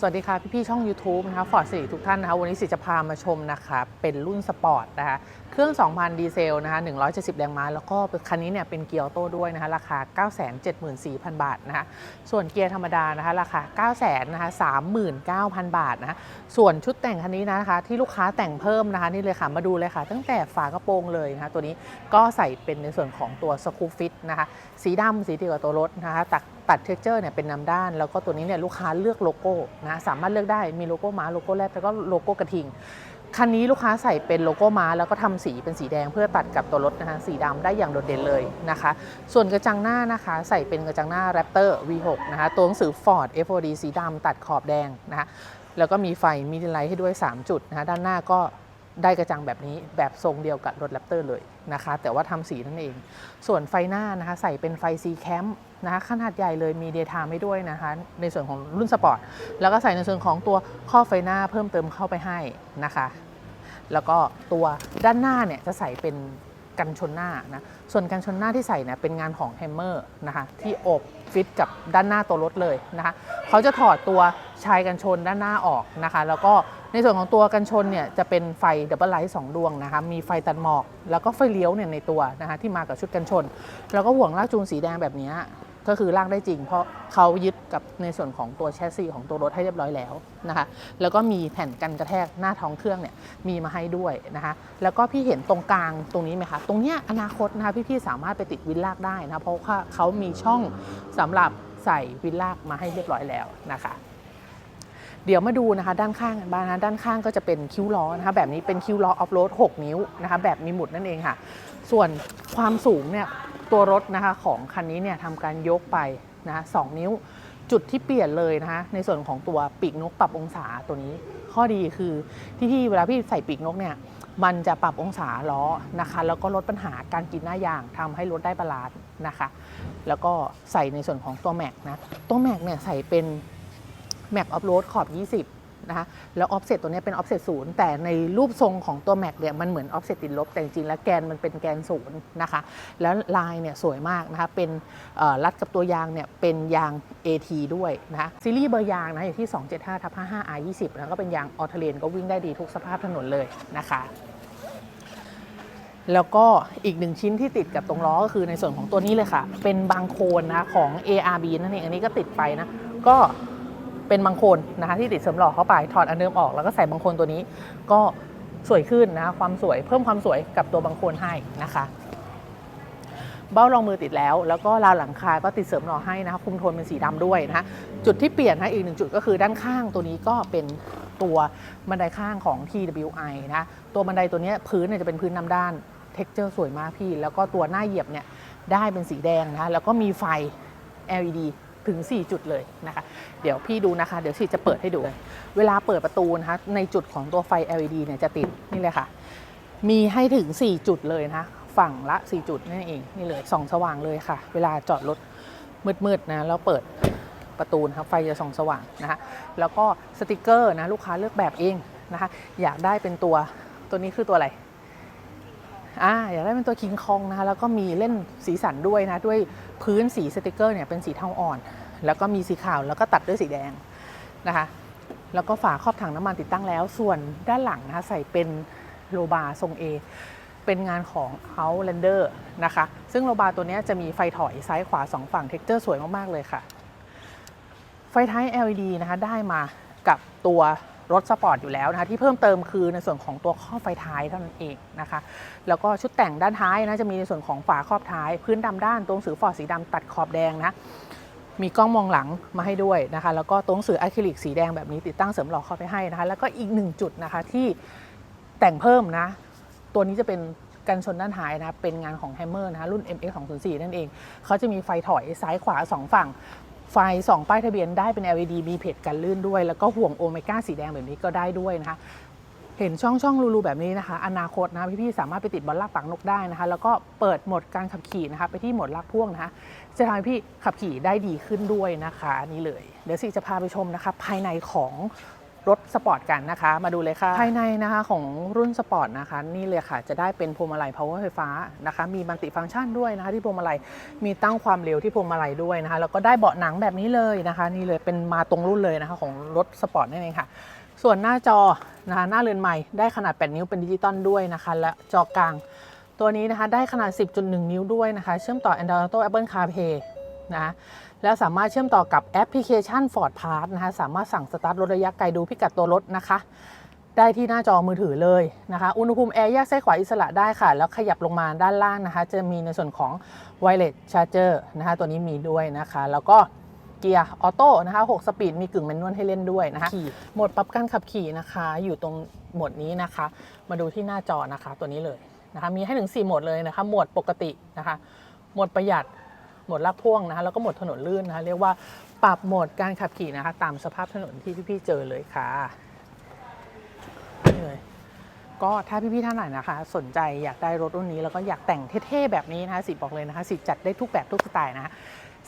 สวัสดีค่ะ พี่ๆช่อง YouTube นะคะฟอร์ดสิทุกท่านนะคะวันนี้สิจะพามาชมนะคะ เป็นรุ่นสปอร์ตนะคะเครื่อง 2,000 ดีเซลนะคะ170 แรงม้า แล้วก็คันนี้เนี่ยเป็นเกียร์ออโต้ด้วยนะคะ ราคา 974,000 บาทนะคะส่วนเกียร์ธรรมดานะคะ ราคา900,000นะคะ39,000 บาทนะคะส่วนชุดแต่งคันนี้นะคะ ที่ลูกค้าแต่งเพิ่มนะคะนี่เลยค่ะมาดูเลยค่ะ ตั้งแต่ฝากระโปรงเลยนะคะตัวนี้ก็ใส่เป็นในส่วนของตัวสกูฟิตนะคะสีดำสีเดียวกับตัวรถนะคะตัด ตัดเท็กเจอร์เนี่ยเป็นนำด้าน แล้วก็ตัวนี้เนี่ยลูกค้าเลือกโลโก้นะสามารถเลือกได้มีโลโก้ม้าโลโก้แรดแล้วก็โลโก้กระทิงคันนี้ลูกค้าใส่เป็นโลโก้ม้าแล้วก็ทำสีเป็นสีแดงเพื่อตัดกับตัวรถนะคะสีดำได้อย่างโดดเด่นเลยนะคะ ส่วนกระจังหน้านะคะ ใส่เป็นกระจังหน้า Raptor V6 นะคะตัวหนังสือ Ford FOD สีดำตัดขอบแดงนะคะแล้วก็มีไฟมีไลท์ให้ด้วย 3 จุดนะคะด้านหน้าก็ ได้กระจังแบบนี้แบบทรงเดียวกับรถ Raptor เลยนะคะ แต่ว่าทำสีนั่นเอง ส่วนไฟหน้านะคะ ใส่เป็นไฟ C Cam นะคะขนาดใหญ่เลยมีเดย์ไทม์ให้ด้วยนะคะ ในส่วนของรุ่นสปอร์ต แล้วก็ใส่ในส่วนของตัวข้อไฟหน้าเพิ่มเติมเข้าไปให้นะคะ แล้วก็ตัวด้านหน้าเนี่ยจะใส่เป็นกันชนหน้านะส่วนกันชนหน้าที่ใส่เนี่ยเป็นงานของแฮมเมอร์นะคะที่อบฟิตกับด้านหน้าตัวรถเลยนะคะเขาจะถอดตัวชายกันชนด้านหน้าออกนะคะ แล้วก็ ในส่วนของตัวกันชนเนี่ยจะเป็นไฟดับเบิลไลท์สองดวงนะคะมีไฟตัดหมอก แล้วก็ไฟเลี้ยวเนี่ยในตัวนะคะที่มากับชุดกันชน แล้วก็ห่วงลากจูงสีแดงแบบนี้ก็คือลากได้จริง เพราะเขายึดกับในส่วนของตัวแชสซีของตัวรถให้เรียบร้อยแล้วนะคะแล้วก็มีแผ่นกันกระแทกหน้าท้องเครื่องเนี่ยมีมาให้ด้วยนะคะแล้วก็พี่เห็นตรงกลางตรงนี้ไหมคะตรงเนี้ยอนาคตนะคะพี่ๆสามารถไปติดวินลากได้นะเพราะว่าเขามีช่องสำหรับใส่วินลากมาให้เรียบร้อยแล้วนะคะ เดี๋ยวมาดูนะคะด้านข้างกันบ้างนะด้านข้างก็จะเป็นคิ้วล้อนะคะแบบนี้เป็นคิ้วล้อออฟโรด6 นิ้วนะคะแบบมีหมุดนั่นเองค่ะ ส่วนความสูงเนี่ยตัวรถนะคะของคันนี้เนี่ยทำการยกไปนะคะสองนิ้วจุดที่เปลี่ยนเลยนะคะในส่วนของตัวปีกนกปรับองศาตัวนี้ ข้อดีคือที่พี่เวลาพี่ใส่ปีกนกเนี่ยมันจะปรับองศาล้อนะคะ แล้วก็ลดปัญหาการกินหน้ายางทำให้รถได้บาลานซ์นะคะ แล้วก็ใส่ในส่วนของตัวแม็กนะตัวแม็กเนี่ยใส่เป็น แม็กออฟโรดขอบ 20 นะคะ แล้วออฟเซตตัวนี้เป็นออฟเซตศูนย์แต่ในรูปทรงของตัวแม็กเนี่ยมันเหมือนออฟเซตติดลบ แต่จริงๆแล้วแกนมันเป็นแกนศูนย์นะคะ แล้วลายเนี่ยสวยมากนะคะ เป็นรัดกับตัวยางเนี่ยเป็นยาง AT ด้วยนะคะซีรีส์เบอร์ยางนะอยู่ที่ 275ทับ55 R 20แล้วก็เป็นยางออเทเลนก็วิ่งได้ดีทุกสภาพถนนเลยนะคะแล้วก็อีกหนึ่งชิ้นที่ติดกับตรงล้อก็คือในส่วนของตัวนี้เลยค่ะ เป็นบางโคนนะของ ARB นั่นเอง อันนี้ก็ติดไปนะ ก็ เป็นบางโคนนะคะที่ติดเสริมหล่อเข้าไปถอดอันเดิมออกแล้วก็ใส่บางโคนตัวนี้ ก็สวยขึ้นนะคะความสวยเพิ่มความสวยกับตัวบางโคนให้นะคะเบ้ารองมือติดแล้ว แล้วก็ราวหลังคาก็ติดเสริมหล่อให้นะคะคุมโทนเป็นสีดำด้วยนะคะจุดที่เปลี่ยนนะอีกหนึ่งจุดก็คือด้านข้างตัวนี้ก็เป็นตัวบันไดข้างของ TWI นะตัวบันไดตัวนี้พื้นเนี่ยจะเป็นพื้นน้ำด้านเท็กเจอร์สวยมากพี่ แล้วก็ตัวหน้าเหยียบเนี่ยได้เป็นสีแดงนะแล้วก็มีไฟ LED ถึง 4 จุดเลยนะคะ เดี๋ยวพี่ดูนะคะ เดี๋ยวชีจะเปิดให้ดู เวลาเปิดประตูนะคะ ในจุดของตัวไฟ LED เนี่ยจะติดนี่เลยค่ะ มีให้ถึง 4 จุดเลยนะคะ ฝั่งละ 4 จุดนั่นเอง นี่เลยส่องสว่างเลยค่ะ เวลาจอดรถมืดๆนะ แล้วเปิดประตูนะครับไฟจะส่องสว่างนะคะแล้วก็สติกเกอร์นะลูกค้าเลือกแบบเองนะคะ อยากได้เป็นตัวตัวนี้คือตัวอะไร อ่าอยากได้เป็นตัวคิงคองนะคะแล้วก็มีเล่นสีสันด้วยนะด้วยพื้นสีสติกเกอร์เนี่ยเป็นสีเทาอ่อน แล้วก็มีสีขาวแล้วก็ตัดด้วยสีแดงนะคะแล้วก็ฝาครอบถังน้ำมันติดตั้งแล้ว ส่วนด้านหลังนะคะใส่เป็นโลบาทรง A เป็นงานของ Outlander นะคะ ซึ่งโลบาตัวเนี้ยจะมีไฟถอยซ้ายขวา 2 ฝั่งเท็กเจอร์สวยมาก ๆ เลยค่ะ ไฟท้าย LED นะคะได้มากับตัว รถสปอร์ตอยู่แล้วนะคะที่เพิ่มเติมคือในส่วนของตัวข้อบไฟท้ายเท่านั้นเองนะคะแล้วก็ชุดแต่งด้านท้ายนะจะมีในส่วนของฝาครอบท้าย พื้นดำด้านตัวหนังสือฟอร์ดสีดำตัดขอบแดงนะมีกล้องมองหลังมาให้ด้วยนะคะแล้วก็ตัวหนังสืออะคริลิกสีแดงแบบนี้ติดตั้งเสริมหล่อเข้าไปให้นะคะแล้วก็อีกหนึ่งจุดนะคะที่แต่งเพิ่มนะ ตัวนี้จะเป็นกันชนด้านท้ายนะเป็นงานของแฮมเมอร์นะคะรุ่น MX 2 0 4นั่นเอง เขาจะมีไฟถอยซ้ายขวาสองฝั่ง ไฟสองป้ายทะเบียนได้เป็น LED มีเพจกันลื่นด้วย แล้วก็ห่วงโอเมก้าสีแดงแบบนี้ก็ได้ด้วยนะคะเห็นช่องช่องรูๆแบบนี้นะคะ อนาคตนะพี่ๆสามารถไปติดบอลลากปากนกได้นะคะ แล้วก็เปิดโหมดการขับขี่นะคะไปที่โหมดลากพ่วงนะคะ จะทำให้พี่ขับขี่ได้ดีขึ้นด้วยนะคะนี่เลย เดี๋ยวสิจะพาไปชมนะคะ ภายในของ รถสปอร์ตกันนะคะ มาดูเลยค่ะ ภายในนะคะของรุ่นสปอร์ตนะคะ นี่เลยค่ะจะได้เป็นพวงมาลัย power ไฟฟ้านะคะ มีมัลติฟังก์ชันด้วยนะคะ ที่พวงมาลัยมีตั้งความเร็วที่พวงมาลัยด้วยนะคะ แล้วก็ได้เบาะหนังแบบนี้เลยนะคะ นี่เลยเป็นมาตรงรุ่นเลยนะคะ ของรถสปอร์ตนั่นเองค่ะ ส่วนหน้าจอนะคะหน้าเรือนใหม่ได้ขนาด 8 นิ้วเป็นดิจิตอลด้วยนะคะ และจอกลางตัวนี้นะคะได้ขนาด 10.1 นิ้วด้วยนะคะ เชื่อมต่อ Android Auto Apple CarPlay นะคะแล้วสามารถเชื่อมต่อกับแอปพลิเคชัน Ford Pass นะคะสามารถสั่งสตาร์ทรถระยะไกลดูพิกัดตัวรถนะคะ ได้ที่หน้าจอมือถือเลยนะคะอุณหภูมิแอร์แยกซ้ายขวาอิสระได้ค่ะ แล้วขยับลงมาด้านล่างนะคะ จะมีในส่วนของ Wireless Charger นะคะตัวนี้มีด้วยนะคะ แล้วก็เกียร์ออโต้นะคะ6สปีดมีกึ่งแมนนวลให้เล่นด้วยนะคะขี่โหมดปรับการขับขี่นะคะ อยู่ตรงโหมดนี้นะคะ มาดูที่หน้าจอนะคะตัวนี้เลยนะคะมีให้ถึง 4 โหมดเลยนะคะ โหมดปกตินะคะ โหมดประหยัดโหมดลากพ่วงนะคะแล้วก็หมดถนนลื่นนะคะเรียกว่าปรับโหมดการขับขี่นะคะตามสภาพถนนที่พี่ๆเจอเลยค่ะนี่เลยก็ถ้าพี่ๆท่านไหนนะคะ สนใจอยากได้รถรุ่นนี้แล้วก็อยากแต่งเท่ๆแบบนี้นะคะสิบอกเลยนะคะสิจัดได้ทุกแบบทุกสไตล์นะคะ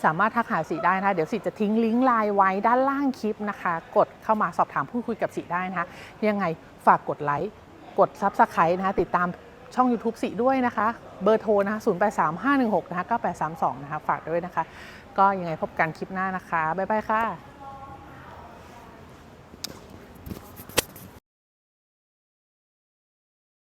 สามารถทักหาสิได้นะคะเดี๋ยวสิจะทิ้งลิงก์ไลน์ไว้ด้านล่างคลิปนะคะ กดเข้ามาสอบถามพูดคุยกับสิได้นะคะ ยังไงฝากกดไลค์กดซับสไครต์นะคะติดตามช่อง YouTube สิด้วยนะคะ เบอร์โทรนะคะ0 8 3 5 1 6 นะคะ 9832 นะคะ ฝากด้วยนะคะ ก็ยังไงพบกันคลิปหน้านะคะ บ๊ายบายค่ะ